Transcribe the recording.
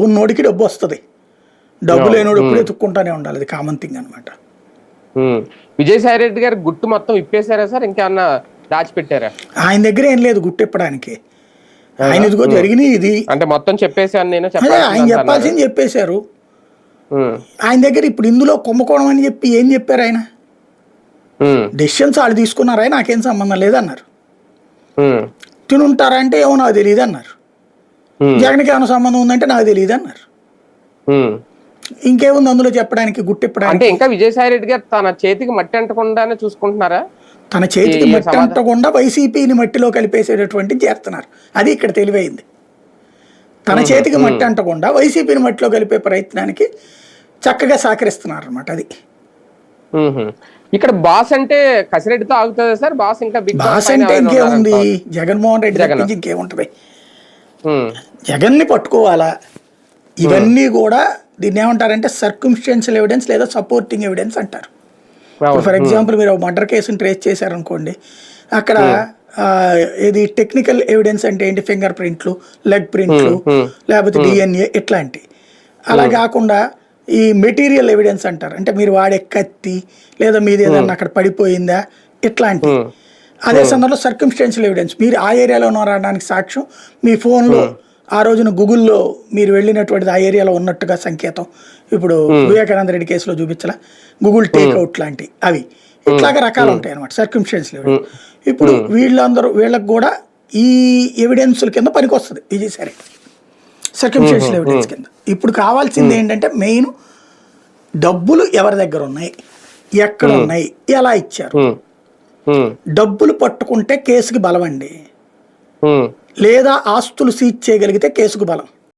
డబ్బు ఉన్నోడికి డబ్బు వస్తుంది. డబ్బు లేనోడు ఎప్పుడు ఎత్తుక్కుంటానే ఉండాలి. అది కామన్ థింగ్ అనమాట. విజయసాయి రెడ్డి గారి గుట్టు మొత్తం ఇప్పేశారా సార్? ఇంకేమన్నా దాచిపెట్టారా? ఆయన దగ్గర ఏం లేదు గుట్టెప్పడానికి ఆయన ఇదిగో జరిగినాయి ఇది. అంటే మొత్తం చెప్పేశాను నేను ఆయన చెప్పాల్సింది చెప్పేశారు. ఆయన దగ్గర ఇప్పుడు ఇందులో కుంభకోణం అని చెప్పి ఏం చెప్పారు ఆయన. డెసిషన్స్ వాళ్ళు తీసుకున్నారా? నాకేం సంబంధం లేదన్నారు. తినుంటారా అంటే ఏమో నాకు తెలియదు అన్నారు. జగన్కి ఏమైనా సంబంధం ఉందంటే నాకు తెలియదు అన్నారు. ఉమ్. ఇంకేముంది అందులో చెప్పడానికి గుట్టిప్పడానికి అంటే ఇంకా విజయసాయి రెడ్డి గారు తన చేతికి మట్టి అంటకుండానే చూసుకుంటున్నారా? తన చేతికి మట్టి అంటకుండా వైసీపీని మట్టిలో కలిపేసేటటువంటి చేస్తున్నారు. అది ఇక్కడ తెలివైంది. తన చేతికి మట్టి అంటకుండా వైసీపీని మట్టిలో కలిపే ప్రయత్నానికి చక్కగా సహకరిస్తున్నారు అనమాట అది. ఇక్కడ బాస్ అంటే కసిరెడ్డితో ఆగుతుందా సార్? బాస్ ఇంకా బాస్ అంటే ఇంకేముంది. జగన్మోహన్ రెడ్డి ఇంకేముంటది. జగన్ని పట్టుకోవాలా? ఇవన్నీ కూడా దీన్ని ఏమంటారంటే సర్కమ్స్టెన్షియల్ ఎవిడెన్స్ లేదా సపోర్టింగ్ ఎవిడెన్స్ అంటారు. ఫర్ ఎగ్జాంపుల్ మీరు మర్డర్ కేసుని ట్రేస్ చేశారనుకోండి అక్కడ ఇది టెక్నికల్ ఎవిడెన్స్ అంటే ఏంటి? ఫింగర్ ప్రింట్లు లెగ్ ప్రింట్లు. లేకపోతే డిఎన్ఏ ఇట్లాంటి. అలా కాకుండా ఈ మెటీరియల్ ఎవిడెన్స్ అంటారు. అంటే మీరు వాడే కత్తి లేదా మీది ఏదన్నా అక్కడ పడిపోయిందా? ఇట్లాంటి. అదే సందర్భంలో సర్కమ్స్టెన్షియల్ ఎవిడెన్స్ మీరు ఆ ఏరియాలో ఉన్నారనడానికి సాక్ష్యం. మీ ఫోన్లో ఆ రోజున గూగుల్లో మీరు వెళ్ళినటువంటిది ఆ ఏరియాలో ఉన్నట్టుగా సంకేతం. ఇప్పుడు వివేకానంద రెడ్డి కేసులో చూపించాల. గూగుల్ టేక్అవుట్ లాంటి అవి. ఇట్లాగా రకాలు ఉంటాయి అనమాట సర్కమ్స్టెన్షియల్ ఎవిడెన్స్ ఇప్పుడు వీళ్ళందరూ వీళ్ళకి కూడా ఈ ఎవిడెన్స్ల కింద పనికొస్తుంది. విజయసాయి రెడ్డి సర్కమ్స్టెన్షియల్ ఎవిడెన్స్ కింద. ఇప్పుడు కావాల్సింది ఏంటంటే మెయిన్ డబ్బులు ఎవరి దగ్గర ఉన్నాయి? ఎక్కడ ఉన్నాయి? ఎలా ఇచ్చారు. డబ్బులు పట్టుకుంటే కేసుకి బలం అండి. లేదా ఆస్తులు సీజ్ చేయగలిగితే కేసుకు బలం.